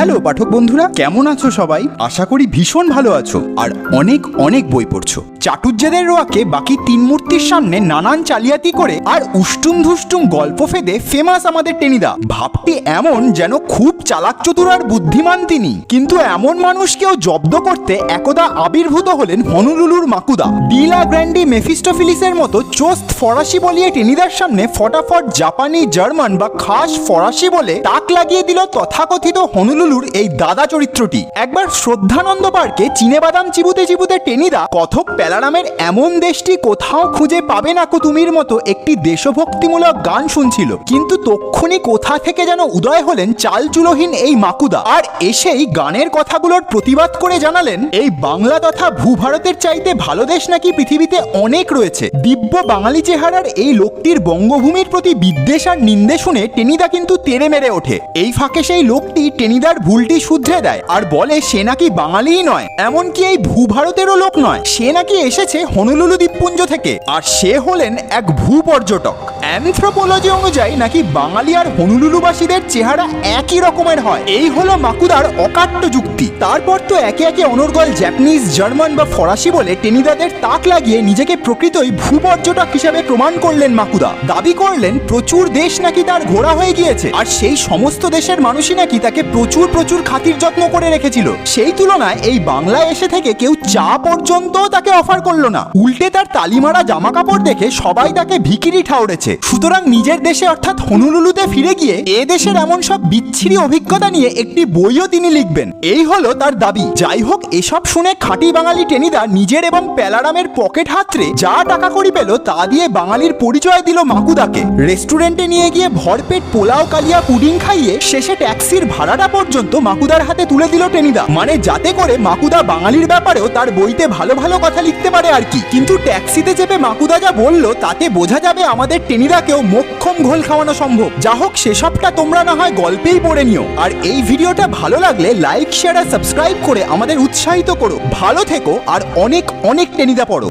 Hello, পাঠক বন্ধুরা, কেমন আছো সবাই? আশা করি ভীষণ ভালো আছো, আর অনেক অনেক বই পড়ছো। চাটুজ্জেদের রোয়াকে বাকি তিন মূর্তির সামনে নানান চালিয়াতি করে আর উষ্টুম ধুষ্টুম গল্প ফেদে ফেমাস আমাদের টেনিদা। ভাবটি এমন যেন খুব চালাক চতুর আর বুদ্ধিমান তিনি। কিন্তু এমন মানুষকেও জব্দ করতে একদা আবির্ভূত হলেন হনুলুলুর মাকুদা। ডিলা গ্র্যান্ডি মেফিস্টোফিলিসের মতো চোস্ত ফরাসি বলিয়ে টেনিদার সামনে ফটাফট জাপানি, জার্মান বা খাস ফরাসি বলে তাক লাগিয়ে দিল তথাকথিত হনুলুলুর এই দাদা চরিত্রটি। একবার শ্রদ্ধানন্দ পার্কে চিনে বাদাম চিবুতে চিবুতে টেনিদা কথক প্যালারামের এমন দেশটি কোথাও খুঁজে পাবে না কো তুমির মতো একটি দেশভক্তিমূলক গান শুনছিল। কিন্তু তক্ষুনি কোথা থেকে যেন উদয় হলেন চালচুলোহীন এই মাকুদা। আর এসেই গানের কথাগুলোর প্রতিবাদ করে জানালেন, এই বাংলা তথা ভূভারতের চাইতে ভালো দেশ নাকি পৃথিবীতে অনেক রয়েছে? দিব্য বাঙালি চেহারার এই লোকটির বঙ্গভূমির প্রতি বিদ্বেষ আর নিন্দে শুনে টেনিদা কিন্তু তেরে মেরে ওঠে। এই ফাঁকে সেই লোকটি টেনিদার ভুলটি শুধরে দেয়, আর বলে, সে নাকি বাঙালিই নয়। এমনকি এই ভূভারতেরও লোক নয়। সে নাকি এসেছে হনুলুলু দ্বীপপুঞ্জ থেকে, আর সে হলেন এক ভূপর্যটক। অ্যানথ্রোপোলজি অনুযায়ী নাকি বাঙালি আর হনুলুলুবাসীদের চেহারা একই রকমের হয়। এই হলো মাকুদার অকাট্য যুক্তি। তারপর তো একে একে অনর্গল জাপানিজ জার্মান বা ফরাসি বলে টেনিদাদের তাক লাগিয়ে নিজেকে প্রকৃতই ভূপর্যটক হিসেবে প্রমাণ করলেন মাকুদা। দাবি করলেন, প্রচুর দেশ নাকি তার ঘোরা হয়ে গিয়েছে। আর সেই সমস্ত দেশের মানুষই নাকি তাকে প্রচুর প্রচুর প্রচুর খাতির যত্ন করে রেখেছিল। সেই তুলনায় এই বাংলায় এসে থেকে কেউ চা পর্যন্ত তাকে অফার করল না। উল্টে তার তালিমারা জামা কাপড় দেখে সবাই তাকে ভিকিরি ঠাউরেছে সুতরাং নিজের দেশে অর্থাৎ হনুলুলুতে ফিরে গিয়ে এ দেশের এমন সব বিচ্ছিরি অভিজ্ঞতা নিয়ে একটি বইও তিনি লিখবেন। এই হলো তার দাবি। যাই হোক, এসব শুনে খাঁটি বাঙালি টেনিদা নিজের এবং প্যালারামের পকেট হাতরে যা টাকা করি পেল তা দিয়ে বাঙালির পরিচয় দিল মাকুদাকে। রেস্টুরেন্টে নিয়ে গিয়ে ভরপেট পোলাও কালিয়া পুডিং খাইয়ে শেষে ট্যাক্সির ভাড়াটা পর্যন্ত মাকুদার হাতে তুলে দিল টেনিদা। মানে যাতে করে মাকুদা বাঙালির ব্যাপারেও তার বইতে ভালো ভালো কথা লিখতে পারে আর কি। কিন্তু ট্যাক্সিতে চেপে মাকুদা যা বলল, তাতে বোঝা যাবে আমাদের টেনিদাকেও মোক্ষম ঘোল খাওয়ানো সম্ভব। যা হোক, সেসবটা তোমরা না হয় গল্পেই পড়ে নিও। আর এই ভিডিওটা ভালো লাগলে লাইক, শেয়ার আর সাবস্ক্রাইব করে আমাদের উৎসাহিত করো। ভালো থেকো আর অনেক অনেক টেনিদা পড়ো।